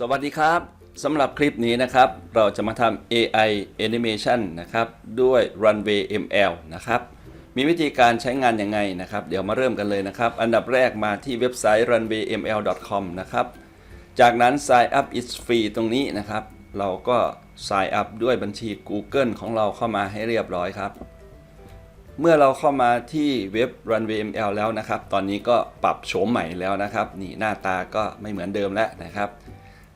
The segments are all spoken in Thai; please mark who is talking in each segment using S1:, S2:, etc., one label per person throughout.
S1: สวัสดีครับสำหรับคลิปนี้นะครับ เราจะมาทำ AI Animation นะครับด้วย Runway ML นะครับ มีวิธีการใช้งานยังไงนะครับ เดี๋ยวมาเริ่มกันเลยนะครับ อันดับแรกมาที่เว็บไซต์ runwayml.com นะครับ จากนั้น sign up is free ตรงนี้นะครับ เราก็ sign up ด้วยบัญชี Google ของเราเข้ามาให้เรียบร้อยครับ เมื่อเราเข้ามาที่เว็บ Runway ML แล้วนะครับ ตอนนี้ก็ปรับโฉมใหม่แล้วนะครับ นี่หน้าตาก็ไม่เหมือนเดิมแล้วนะครับ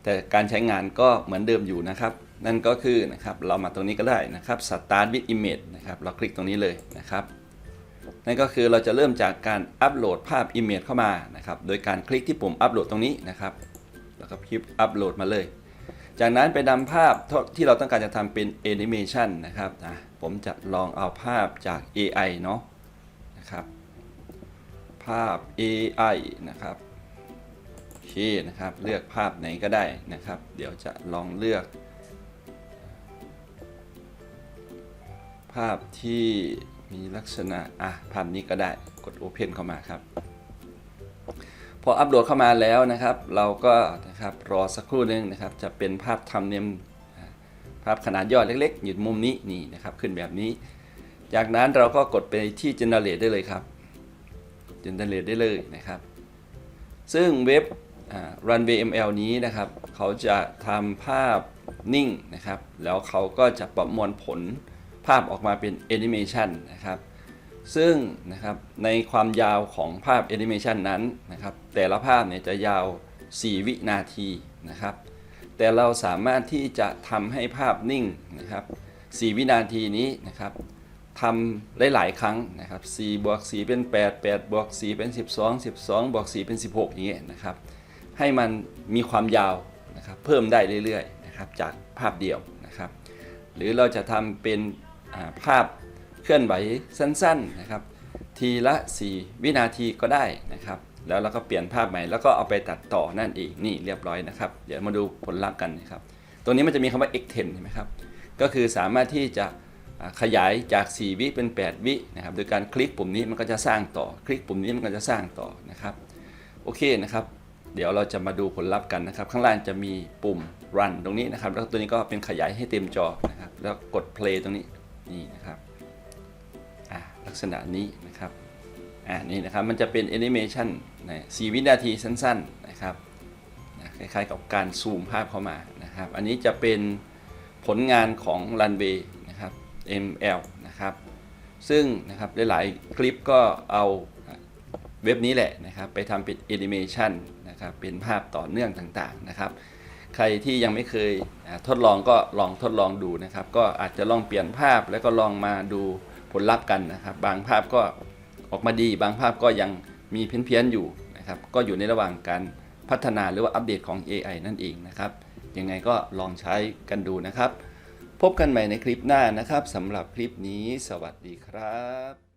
S1: แต่การใช้งานก็เหมือนเดิมอยู่นะครับ นั่นก็คือนะครับเรามาตรงนี้ก็ได้นะครับ Start with Image นะครับเราคลิกตรงนี้เลยนะครับ นั่นก็คือเราจะเริ่มจากการอัปโหลดภาพ Image เข้ามานะครับ โดยการคลิกที่ปุ่มอัปโหลดตรงนี้นะครับ แล้วก็คลิกอัปโหลดมาเลย จากนั้นไปนำภาพที่เราต้องการจะทำเป็น Animation นะครับอะผมจะลองเอาภาพจาก AI เนาะนะครับ ภาพ AI นะครับ เคนะครับเลือกภาพไหนก็ได้นะครับ เดี๋ยวจะลองเลือก ภาพที่มีลักษณะอะภาพนี้ก็ได้กด Open เข้ามาครับ พออัปโหลดเข้ามาแล้วนะครับ เราก็นะครับรอสักครู่นึงนะครับ จะเป็นภาพทำเนียมภาพขนาดย่อเล็กๆ อยู่มุมนี้นี่นะครับขึ้นแบบนี้ จากนั้นเราก็กดไปที่ Generate ได้เลยครับ Generate ได้เลยนะครับ ซึ่งเว็บ Runway ML นี้นะครับ เขาจะทำภาพนิ่งนะครับ แล้วเขาก็จะประมวลผลภาพออกมาเป็นแอนิเมชันนะครับ ซึ่งนะครับในความยาวของภาพแอนิเมชันนั้นนะครับ แต่ละภาพเนี่ยจะยาว 4 วินาทีนะครับ แต่เราสามารถที่จะทำให้ภาพนิ่งนะครับ 4 วินาทีนี้นะครับทำหลาย ๆ ครั้งนะครับ4บวก4เป็น 8 8บวก4เป็น 12 12บวก4เป็น 16 อย่างเงี้ยนะครับ ให้มันมีความยาวนะครับเพิ่มได้เรื่อยๆนะครับจากภาพเดียวนะครับ หรือเราจะทำเป็นภาพเคลื่อนไหวสั้นๆนะครับ ทีละ 4 วินาทีก็ได้นะครับ แล้วเราก็เปลี่ยนภาพใหม่แล้วก็เอาไปตัดต่อนั่นเองนี่เรียบร้อยนะครับ เดี๋ยวมาดูผลลัพธ์กันนะครับตรงนี้มันจะมีคำว่า x10 เห็นไหมครับก็คือสามารถที่จะขยายจาก 4 วิเป็น 8 วินะครับ โดยการคลิกปุ่มนี้มันก็จะสร้างต่อ คลิกปุ่มนี้มันก็จะสร้างต่อนะครับ โอเคนะครับ เดี๋ยวเราจะมาดูผลลัพธ์กันนะครับ ข้างล่างจะมีปุ่ม run ตรงนี้นะครับ แล้วตัวนี้ก็เป็นขยายให้เต็มจอนะครับ แล้วกด play ตรงนี้นี่นะครับอ่าลักษณะนี้นะครับอ่านี่นะครับ มันจะเป็น animation นะ4วินาทีสั้นๆนะครับคล้ายๆกับการซูมภาพเข้ามานะครับ อันนี้จะเป็นผลงานของ runway นะครับ ML นะครับ ซึ่งนะครับหลายๆคลิปก็เอา เว็บนี้แหละนะครับ ไปทำเป็นแอนิเมชันนะครับเป็นภาพต่อเนื่องต่างๆนะครับ ใครที่ยังไม่เคยทดลองก็ลองทดลองดูนะครับ ก็อาจจะลองเปลี่ยนภาพแล้วก็ลองมาดูผลลัพธ์กันนะครับ บางภาพก็ออกมาดี บางภาพก็ยังมีเพี้ยนๆอยู่นะครับ ก็อยู่ในระหว่างการพัฒนาหรือว่าอัปเดตของ AI นั่นเองนะครับยังไงก็ลองใช้กันดูนะครับ พบกันใหม่ในคลิปหน้านะครับสำหรับคลิปนี้ สวัสดีครับ